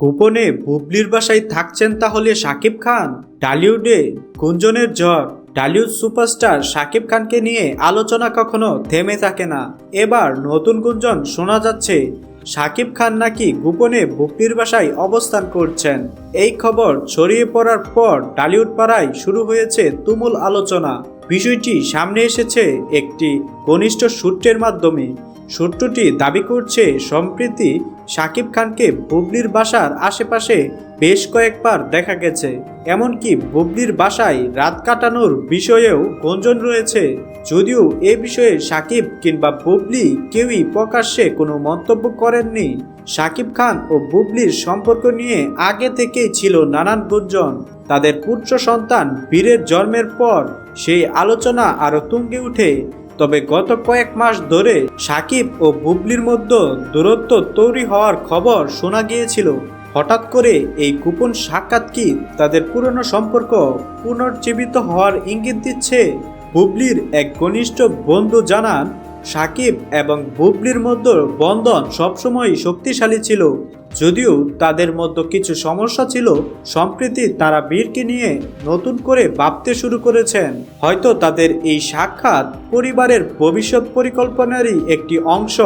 গোপনে বুবলির বাসায় থাকছেন তাহলে শাকিব খান টালিউডে গুঞ্জনের জ্বর টালিউড সুপারস্টার শাকিব খানকে নিয়ে আলোচনা কখনো থেমে থাকে না। এবার নতুন গুঞ্জন শোনা যাচ্ছে শাকিব খান নাকি গোপনে বুবলির বাসায় অবস্থান করছেন। এই খবর ছড়িয়ে পড়ার পর টালিউড পাড়ায় শুরু হয়েছে তুমুল আলোচনা। বিষয়টি সামনে এসেছে একটি ঘনিষ্ঠ সূত্রের মাধ্যমে। সূত্রটি দাবি করছে, সম্প্রতি শাকিব খানকে বুবলির বাসার আশেপাশে বেশ কয়েকবার দেখা গেছে। এমনকি বুবলির বাসায় রাত কাটানোর বিষয়েও গুঞ্জন রয়েছে। যদিও এ বিষয়ে সাকিব কিংবা বুবলি কেউই প্রকাশ্যে কোনো মন্তব্য করেননি। শাকিব খান ও বুবলির সম্পর্ক নিয়ে আগে থেকেই ছিল নানান গুঞ্জন। তাদের পুত্র সন্তান বীরের জন্মের পর সেই আলোচনা আরও তুঙ্গে উঠে। তবে গত কয়েক মাস ধরে সাকিব ও বুবলির মধ্যে দূরত্ব তৈরি হওয়ার খবর শোনা গিয়েছিল। হঠাৎ করে এই গোপন সাক্ষাৎ কি তাদের পুরনো সম্পর্ক পুনর্জীবিত হওয়ার ইঙ্গিত দিচ্ছে বুবলির এক ঘনিষ্ঠ বন্ধু জানান সাকিব এবং বুবলির মধ্যে বন্ধন সবসময় শক্তিশালী ছিল। যদিও তাদের মধ্যে কিছু সমস্যা ছিল, সম্প্রতি তারা বীরকে নিয়ে নতুন করে ভাবতে শুরু করেছেন। হয়তো তাদের এই সাক্ষাৎ পরিবারের ভবিষ্যৎ পরিকল্পনারই একটি অংশ।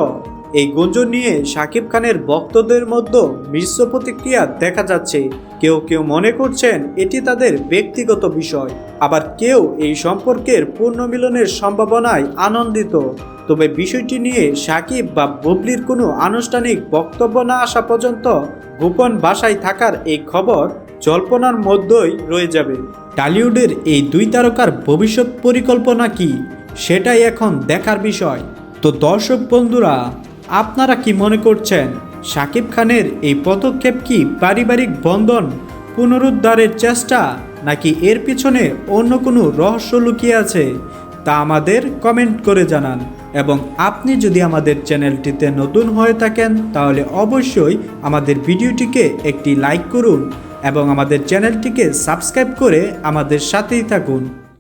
এই গুঞ্জন নিয়ে শাকিব খানের ভক্তদের মধ্যে মিশ্র প্রতিক্রিয়া দেখা যাচ্ছে। কেউ কেউ মনে করছেন এটি তাদের ব্যক্তিগত বিষয়, আবার কেউ এই সম্পর্কের পুনর্মিলনের সম্ভাবনায় আনন্দিত। তবে বিষয়টি নিয়ে সাকিব বা বুবলির কোনো আনুষ্ঠানিক বক্তব্য না আসা পর্যন্ত গোপন বাসায় থাকার এই খবর জল্পনার মধ্যেই রয়ে যাবে। টালিউডের এই দুই তারকার ভবিষ্যৎ পরিকল্পনা কি, সেটাই এখন দেখার বিষয়। তো দর্শক বন্ধুরা, আপনারা কি মনে করছেন শাকিব খানের এই পদক্ষেপ কি পারিবারিক বন্ধন পুনরুদ্ধারের চেষ্টা, নাকি এর পিছনে অন্য কোনো রহস্য লুকিয়ে আছে, তা আমাদের কমেন্ট করে জানান। এবং আপনি যদি আমাদের চ্যানেলটিতে নতুন হয়ে থাকেন, তাহলে অবশ্যই আমাদের ভিডিওটিকে একটি লাইক করুন এবং আমাদের চ্যানেলটিকে সাবস্ক্রাইব করে আমাদের সাথেই থাকুন।